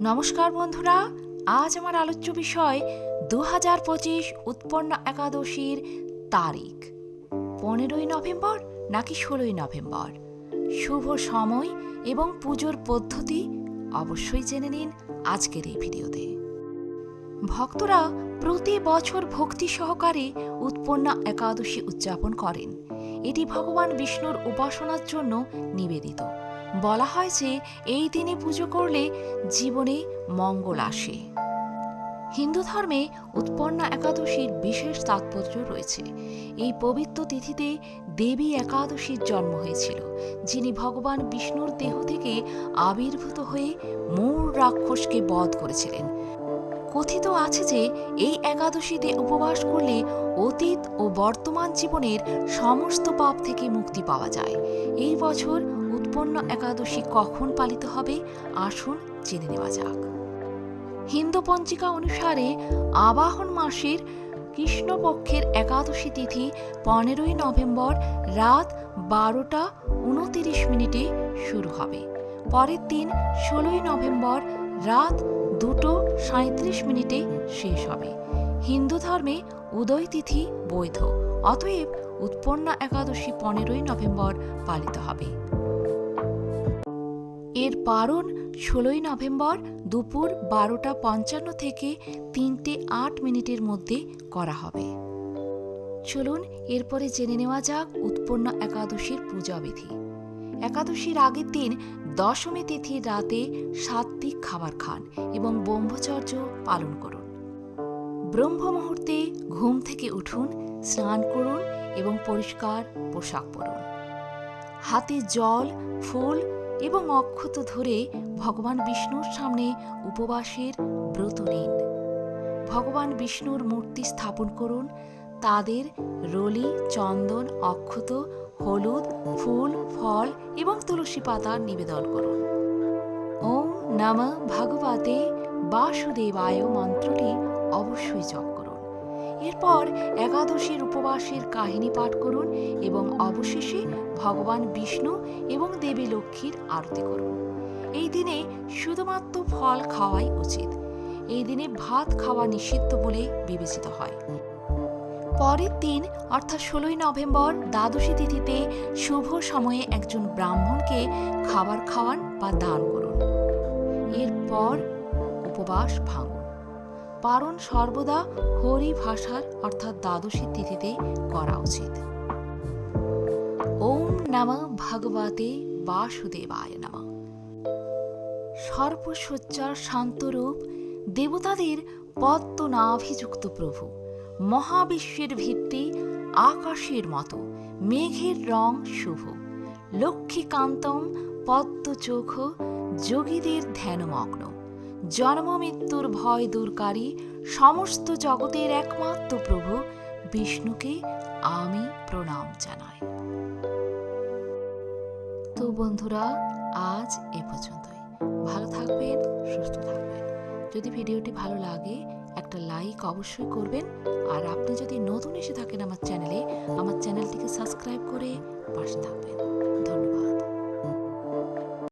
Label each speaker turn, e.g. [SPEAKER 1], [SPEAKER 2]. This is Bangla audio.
[SPEAKER 1] নমস্কার বন্ধুরা, আজ আমার আলোচ্য বিষয় দু হাজার পঁচিশ উৎপন্ন একাদশীর তারিখ। পনেরোই নভেম্বর নাকি ষোলোই নভেম্বর? শুভ সময় এবং পুজোর পদ্ধতি অবশ্যই জেনে নিন আজকের এই ভিডিওতে। ভক্তরা প্রতি বছর ভক্তি সহকারে উৎপন্ন একাদশী উদযাপন করেন। এটি ভগবান বিষ্ণুর উপাসনার জন্য নিবেদিত। বলা হয় যে এই দিনে পুজো করলে জীবনে মঙ্গল আসে। হিন্দু ধর্মে উৎপন্ন একাদশীর বিশেষ তাৎপর্য রয়েছে। এই পবিত্র তিথিতে দেবী একাদশীর জন্ম হয়েছিল, যিনি ভগবান বিষ্ণুর দেহ থেকে আবির্ভূত হয়ে মূল রাক্ষসকে বধ করেছিলেন। কথিত আছে যে এই একাদশীতে উপবাস করলে অতীত ও বর্তমান জীবনের সমস্ত পাপ থেকে মুক্তি পাওয়া যায়। এই বছর উৎপন্ন একাদশী কখন পালিত হবে? আসুন জেনে নেওয়া যাক। হিন্দু পঞ্জিকা অনুসারে আবাহন মাসের কৃষ্ণপক্ষের একাদশী তিথি পনেরোই নভেম্বর রাত বারোটা উনতিরিশ মিনিটে শুরু হবে। পরের দিন ষোলোই নভেম্বর রাত দুটো সাঁত্রিশ মিনিটে শেষ হবে। হিন্দু ধর্মে উদয় তিথি বৈধ, অতএব উৎপন্ন একাদশী পনেরোই নভেম্বর পালিত হবে। এর পারণ ষোলোই নভেম্বর দুপুর বারোটা পঞ্চান্ন থেকে তিনটে আট মিনিটের মধ্যে করা হবে। চলুন, এরপরে জেনে নেওয়া যাক উৎপন্ন একাদশীর পূজাবিধি। একাদশীর আগের দিন দশমী তিথির রাতে সাত্বিক খাবার খান এবং ব্রহ্মচর্য পালন করুন। ব্রহ্ম মুহূর্তে ঘুম থেকে উঠুন, স্নান করুন এবং পরিষ্কার পোশাক পরুন। হাতে জল, ফুল এবং অক্ষত ধরে ভগবান বিষ্ণুর সামনে উপবাসের ব্রত নিন। ভগবান বিষ্ণুর মূর্তি স্থাপন করুন। তাদের রলি, চন্দন, অক্ষত, হলুদ, ফুল, ফল এবং তুলসী পাতা নিবেদন করুন। ওম নম ভগবতে বাসুদেবায় মন্ত্রটি অবশ্যই জপ এরপর একাদশীর উপবাসের কাহিনী পাঠ করুন এবং অবশেষে ভগবান বিষ্ণু এবং দেবী লক্ষ্মীর আরতি করুন। এই দিনে শুধুমাত্র ফল খাওয়াই উচিত। এই দিনে ভাত খাওয়া নিষিদ্ধ বলে বিবেচিত হয়। পরের দিন, অর্থাৎ ষোলোই নভেম্বর, দ্বাদশী তিথিতে শুভ সময়ে একজন ব্রাহ্মণকে খাবার খাওয়ান বা দান করুন। এরপর উপবাস ভাঙুন। পারণ সর্বদা হরি ভাষার অর্থাৎ দ্বাদশী তিথিতে করা উচিত। ওম নম ভগবতে বাসুদেবায় নম। সর্বসজ্জার শান্তরূপ দেবতাদের পদ্ম নাভিযুক্ত প্রভু। মহাবিশ্বের ভিত্তি আকাশের মতো, মেঘের রং শুভ। লক্ষ্মীকান্তম পদ্ম চোখ যোগীদের ধ্যানমগ্ন। জন্ম মৃত্যুর ভয় দূরকারী সমস্ত জগতের একমাত্র প্রভু, বিষ্ণুকে আমি প্রণাম জানাই। তো বন্ধুরা, আজ এ পর্যন্তই। ভালো থাকবেন, সুস্থ থাকবেন। যদি ভিডিওটি ভালো লাগে, একটা লাইক অবশ্যই করবেন। আর আপনি যদি নতুন এসে থাকেন আমার চ্যানেলে, আমার চ্যানেলটিকে সাবস্ক্রাইব করে পাশে থাকবেন।